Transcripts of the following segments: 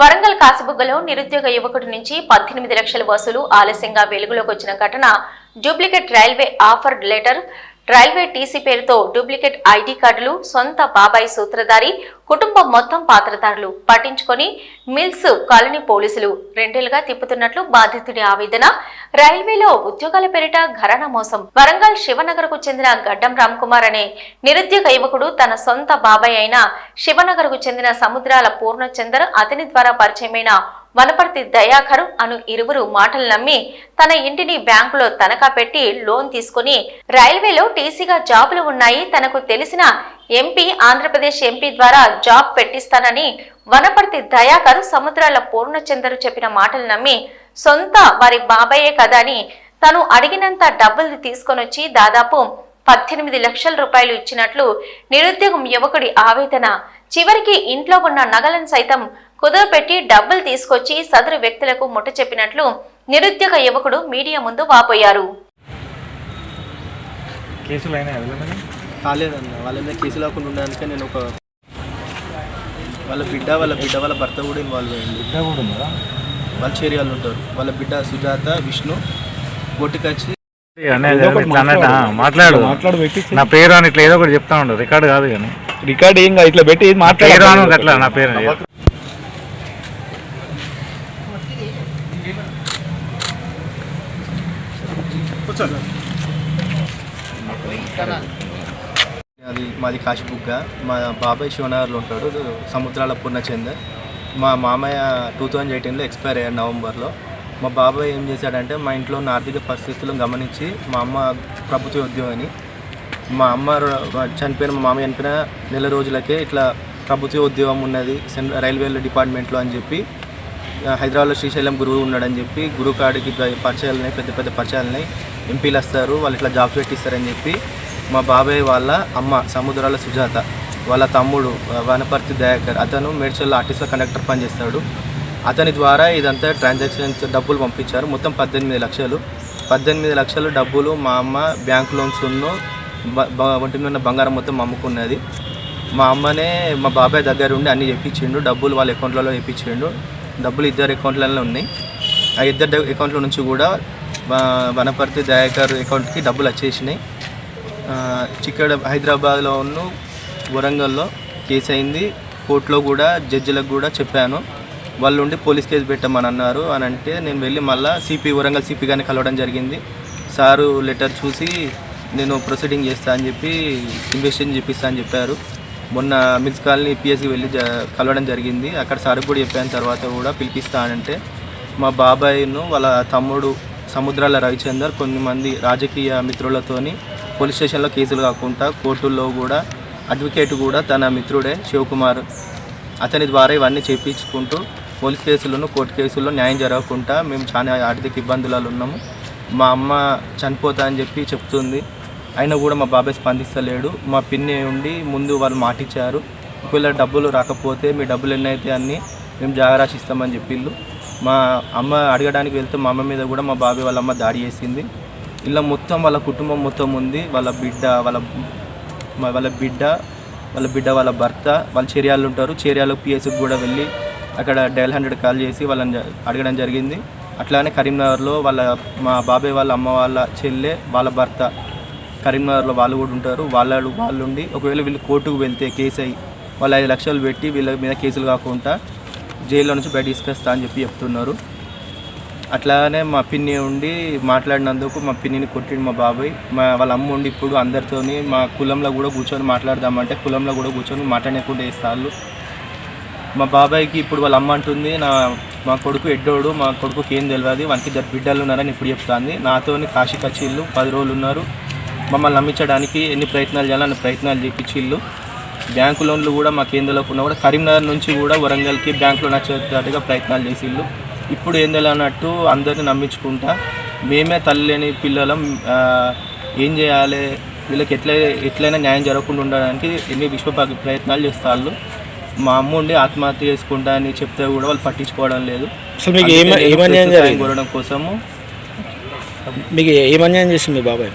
వరంగల్ కాసిబుగ్గలో నిరుద్యోగ యువకుడి నుంచి పద్దెనిమిది లక్షల వసూలు ఆలస్యంగా వెలుగులోకి వచ్చిన ఘటన. Duplicate railway offer letter railway TC పేరుతో డూప్లికేట్ ఐడి కార్డులు సొంత బాబాయి సూత్రధారి కుటుంబం మొత్తం పాత్రధారులు పట్టించుకొని మిల్స్ కాలనీ పోలీసులు రెండేళ్ళుగా తిప్పుతున్నట్లు బాధితుడి ఆవేదన. రైల్వేలో ఉద్యోగాల పేరిట ఘరణ మోసం. వరంగల్ శివనగర్కు చెందిన గడ్డం రామ్ కుమార్ అనే నిరుద్యోగ యువకుడు తన సొంత బాబాయ్ అయిన శివనగర్కు చెందిన సముద్రాల పూర్ణచందర్ అతని ద్వారా పరిచయమైన వనపర్తి దయాకర్ అను ఇరువురు మాటలు నమ్మి తన ఇంటిని బ్యాంకులో తనఖా పెట్టి లోన్ తీసుకుని రైల్వేలో టీసీగా జాబులు ఉన్నాయి తనకు తెలిసిన ఎంపీ ఆంధ్రప్రదేశ్ ఎంపీ ద్వారా జాబ్ పెట్టిస్తానని వనపర్తి దయాకర్ సముద్రాల పూర్ణచందరు చెప్పిన మాటలు నమ్మి సొంత వారి బాబాయే కదా అని తను అడిగినంత డబ్బులు తీసుకొనొచ్చి దాదాపు పద్దెనిమిది లక్షల రూపాయలు ఇచ్చినట్లు నిరుద్యోగం యువకుడి ఆవేదన. చివరికి ఇంట్లో ఉన్న నగలను సైతం కుదరపెట్టి డబ్బులు తీసుకొచ్చి సదరు వ్యక్తులకు ముట్ట చెప్పినట్లు నిరుద్యోగ యువకుడు మీడియా ముందు వాపోయారు. కాలేదన్న. వాళ్ళ మీద కేసు లేకుండా ఉండడానికే నేను ఒక వాళ్ళ బిడ్డ వాళ్ళ బిడ్డ వాళ్ళ భర్త కూడా ఇన్వాల్వ్ అయ్యింది. బిడ్డ కూడా ఉందా వాళ్ళ చేరియాలు ఉంటారు. వాళ్ళ బిడ్డ సుజాత విష్ణు అన్నట్టు మాట్లాడు. మాట్లాడు. పెట్టి నా పేరు అని ఇట్లా ఏదో ఒకటి చెప్తా ఉండు. రికార్డు కాదు కానీ. రికార్డ్ ఏం కాదు. ఇట్లా పెట్టి మాట్లాడు. అట్లా నా పేరు. అది మాది కాశీబుగ్గ. మా బాబాయ్ శివనగర్లో ఉంటాడు. సముద్రాల పూర్ణచందర్ మా మామయ్య టూ థౌజండ్ ఎయిటీన్లో ఎక్స్పైర్ అయ్యాడు నవంబర్లో. మా బాబాయ్ ఏం చేశాడంటే మా ఇంట్లో ఉన్న ఆర్థిక పరిస్థితులను గమనించి మా అమ్మ ప్రభుత్వ ఉద్యోగిని మా అమ్మ చనిపోయిన మా మామ చనిపోయిన నెల రోజులకే ఇట్లా ప్రభుత్వ ఉద్యోగం ఉన్నది. సెంట్రల్ రైల్వే డిపార్ట్మెంట్లో అని చెప్పి హైదరాబాద్లో శ్రీశైలం గురువు ఉన్నాడని చెప్పి గురువు కాడికి పరిచయాలున్నాయి పరిచయాలు ఉన్నాయి పెద్ద పెద్ద పరిచయాలు ఉన్నాయి. ఎంపీలు వస్తారు వాళ్ళు ఇట్లా జాబ్స్ పెట్టిస్తారని చెప్పి మా బాబాయ్ వాళ్ళ అమ్మ సముద్రాల సుజాత వాళ్ళ తమ్ముడు వనపర్తి దయాకర్ అతను మేడ్చల్ ఆర్టీసీలో కండక్టర్ పనిచేస్తాడు అతని ద్వారా ఇదంతా ట్రాన్సాక్షన్స్ డబ్బులు పంపించారు. మొత్తం పద్దెనిమిది లక్షలు. పద్దెనిమిది లక్షలు డబ్బులు మా అమ్మ బ్యాంక్ లోన్స్ ఉన్ను ఒంటి మీద ఉన్న బంగారం మొత్తం అమ్ముకున్నది. మా అమ్మనే మా బాబాయ్ దగ్గర ఉండి అన్ని చెప్పించిండు. డబ్బులు వాళ్ళ అకౌంట్లలో చెప్పించిండు డబ్బులు ఇద్దరు అకౌంట్లలో ఉన్నాయి. ఆ ఇద్దరు అకౌంట్ల నుంచి కూడా వనపర్తి దయాకర్ అకౌంట్కి డబ్బులు వచ్చేసినాయి. చిక్కడ ఇక్కడ హైదరాబాద్లో ఉన్న వరంగల్లో కేసు అయింది. కోర్టులో కూడా జడ్జిలకు కూడా చెప్పాను. వాళ్ళు ఉండి పోలీస్ కేసు పెట్టమని అన్నారు అని అంటే నేను వెళ్ళి మళ్ళీ సిపి వరంగల్ సిపి గారిని కలవడం జరిగింది. సారు లెటర్ చూసి నేను ప్రొసీడింగ్ చేస్తా అని చెప్పి ఇన్వెస్టిగేషన్ చేపిస్తా అని చెప్పారు. మొన్న మిల్స్ కాలనీ పిఎస్సి వెళ్ళి కలవడం జరిగింది. అక్కడ సార్ కూడా చెప్పాను తర్వాత కూడా పిలిపిస్తా అంటే మా బాబాయ్ను వాళ్ళ తమ్ముడు సముద్రాల రవిచందర్ కొంతమంది రాజకీయ మిత్రులతోని పోలీస్ స్టేషన్లో కేసులు కాకుండా కోర్టుల్లో కూడా అడ్వకేట్ కూడా తన మిత్రుడే శివకుమార్. అతని ద్వారా ఇవన్నీ చేయించుకుంటూ పోలీస్ కేసులను కోర్టు కేసుల్లో న్యాయం జరగకుండా మేము చాలా ఆర్థిక ఇబ్బందులలో ఉన్నాము. మా అమ్మ చనిపోతా అని చెప్పి చెప్తుంది. అయినా కూడా మా బాబాయ్ స్పందిస్తలేడు. మా పిన్ని ఉండి ముందు వాళ్ళు మాటిచ్చారు. ఒకవేళ డబ్బులు రాకపోతే మీ డబ్బులు ఎన్నైతే అన్నీ మేము జాగరాశిస్తామని చెప్పిళ్ళు. మా అమ్మ అడగడానికి వెళ్తే మా అమ్మ మీద కూడా మా బాబాయ్ వాళ్ళ అమ్మ దాడి చేసింది. ఇలా మొత్తం వాళ్ళ కుటుంబం మొత్తం ఉంది. వాళ్ళ బిడ్డ వాళ్ళ వాళ్ళ బిడ్డ వాళ్ళ బిడ్డ వాళ్ళ భర్త వాళ్ళ చేరియాలు ఉంటారు. చేరియాలో పిఎస్కి కూడా వెళ్ళి అక్కడ డైల్ హండ్రెడ్ కాల్ చేసి వాళ్ళని అడగడం జరిగింది. అట్లానే కరీంనగర్లో వాళ్ళ మా బాబాయ్ వాళ్ళ అమ్మ వాళ్ళ చెల్లె వాళ్ళ భర్త కరీంనగర్లో వాళ్ళు కూడా ఉంటారు. వాళ్ళు వాళ్ళు ఉండి ఒకవేళ వీళ్ళు కోర్టుకు వెళ్తే కేసు అయ్యి వాళ్ళు ఐదు లక్షలు పెట్టి వీళ్ళ మీద కేసులు కాకుండా జైల్లో నుంచి బయట తీసుకొస్తా అని చెప్పి చెప్తున్నారు. అట్లానే మా పిన్ని ఉండి మాట్లాడినందుకు మా పిన్నిని కొట్టిండు మా బాబాయ్. మా వాళ్ళ అమ్మ ఉండి ఇప్పుడు అందరితోని మా కులంలో కూడా కూర్చొని మాట్లాడదామంటే కులంలో కూడా కూర్చొని మాట్లాడకుండా వేస్తారు మా బాబాయ్కి ఇప్పుడు వాళ్ళ అమ్మ అంటుంది నా మా కొడుకు ఎడ్డోడు మా కొడుకుకి ఏం తెలియదు వానికి ఇద్దరు బిడ్డలు ఉన్నారని ఇప్పుడు చెప్తాంది. నాతోని కాశీ కచ్చిళ్ళు పది రోజులు ఉన్నారు. మమ్మల్ని నమ్మించడానికి ఎన్ని ప్రయత్నాలు చేయాలో అన్ని ప్రయత్నాలు చేపించిళ్ళు. బ్యాంకు లోన్లు కూడా మాకు ఏం తెలియకుండా కూడా కరీంనగర్ నుంచి కూడా వరంగల్కి బ్యాంక్ లోన్ వచ్చేటట్టుగా ప్రయత్నాలు చేసిళ్ళు ఇప్పుడు ఏం తెలియనట్టు అందరిని నమ్మించుకుంటా మేమే తల్లి లేని పిల్లలం ఏం చేయాలి? వీళ్ళకి ఎట్లా ఎట్లయినా న్యాయం జరగకుండా ఉండడానికి ఎన్ని విశ్వ ప్ర- ప్రయత్నాలు చేస్తారు మా అమ్మ ఉండి ఆత్మహత్య చేసుకుంటా అని చెప్తే కూడా వాళ్ళు పట్టించుకోవడం లేదు. అసలు మీకు ఏమన్యాయం కోరడం కోసము మీకు ఏమన్యాయం చేసింది మీ బాబాయ్?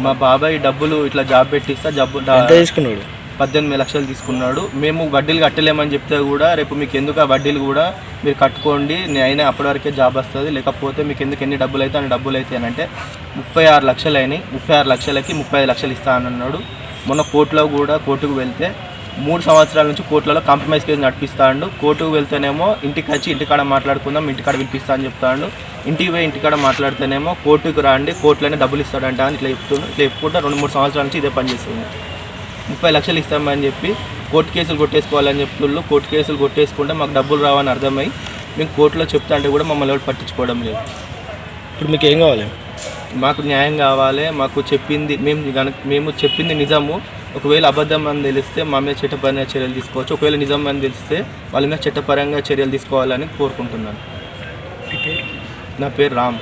మా బాబాయ్ డబ్బులు ఇట్లా జాబ్ పెట్టిస్తా జబ్బు తీసుకున్నాడు? పద్దెనిమిది లక్షలు తీసుకున్నాడు. మేము వడ్డీలు కట్టలేమని చెప్తే కూడా రేపు మీకు ఎందుకు ఆ వడ్డీలు కూడా మీరు కట్టుకోండి. నేను అప్పటివరకే అప్పటి వరకే జాబ్ వస్తుంది. లేకపోతే మీకు ఎందుకు ఎన్ని డబ్బులు అయితే అన్ని డబ్బులు అయితే అంటే ముప్పై ఆరు లక్షలు అయినాయి. ముప్పై ఆరు లక్షలకి ముప్పై ఐదు లక్షలు ఇస్తానన్నాడు మొన్న కోర్టులో కూడా కోర్టుకు వెళ్తే మూడు సంవత్సరాల నుంచి కోర్టులలో కాంప్రమైజ్ కేసు నడిపిస్తాడు. కోర్టుకు వెళ్తేనేమో ఇంటికి వచ్చి ఇంటికాడ మాట్లాడుకుందాం ఇంటికాడ పిలిపిస్తా అని చెప్తాడు. ఇంటికి పోయి ఇంటికాడ మాట్లాడితేనేమో కోర్టుకు రండి కోర్టులోనే డబ్బులు ఇస్తాడంట అని ఇట్లా చెప్తుండు. ఇట్లా చెప్పుకుంటే రెండు మూడు సంవత్సరాల నుంచి ఇదే పని చేస్తుంది. ముప్పై లక్షలు ఇస్తామని చెప్పి కోర్టు కేసులు కొట్టేసుకోవాలని చెప్తుళ్ళు. కోర్టు కేసులు కొట్టేసుకుంటే మాకు డబ్బులు రావని అర్థమై మేము కోర్టులో చెప్తా అంటే కూడా మమ్మల్ని ఎవరు పట్టించుకోవడం లేదు. ఇప్పుడు మీకు ఏం కావాలి? మాకు న్యాయం కావాలి మాకు చెప్పింది మేము గనక మేము చెప్పింది నిజము. ఒకవేళ అబద్ధం అని తెలిస్తే మా మీద చట్టపరంగా చర్యలు తీసుకోవచ్చు. ఒకవేళ నిజం అని తెలిస్తే వాళ్ళ మీద చట్టపరంగా చర్యలు తీసుకోవాలని కోరుకుంటున్నాను. నా పేరు రామ్.